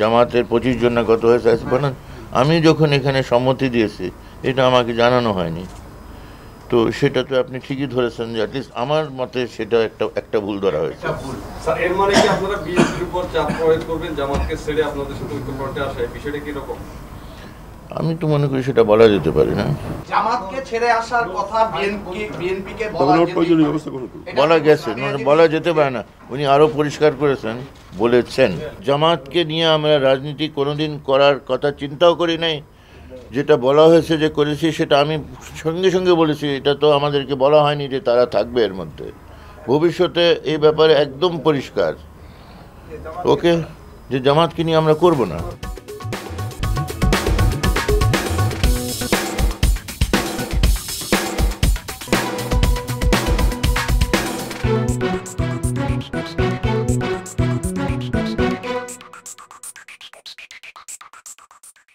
জামাতের পঁচিশ জন না কত হয়েছে আসবে না আমি যখন এখানে সম্মতি দিয়েছি এটা আমাকে জানানো হয়নি। তো সেটা তো আপনি ঠিকই ধরেছেন যে অ্যাটলিস্ট আমার মতে সেটা একটা একটা ভুল ধরা হয়েছে। স্যার এর মানে কি আপনারা বিএনপির উপর চাপ প্রয়োগ করবেন জামাতকে ছেড়ে আপনাদের সাথে ঐক্যফ্রন্টে আসে বিষয়টা কি রকম আমি তো মনে করি সেটা বলা যেতে পারে না? জামাতকে ছেড়ে আসার কথা বিএনপি বিএনপিকে বলা গেছে মানে বলা যেতে পারে না। উনি আরও পরিষ্কার করেছেন বলেছেন। জামাতকে নিয়ে আমরা রাজনীতি কোনোদিন করার কথা চিন্তাও করি নাই। যেটা বলা হয়েছে যে করেছি, সেটা আমি সঙ্গে সঙ্গে বলেছি। এটা তো আমাদেরকে বলা হয়নি যে তারা থাকবে এর মধ্যে। ভবিষ্যতে এই ব্যাপারে একদম পরিষ্কার। ওকে? যে জামাতকে নিয়ে আমরা করব না।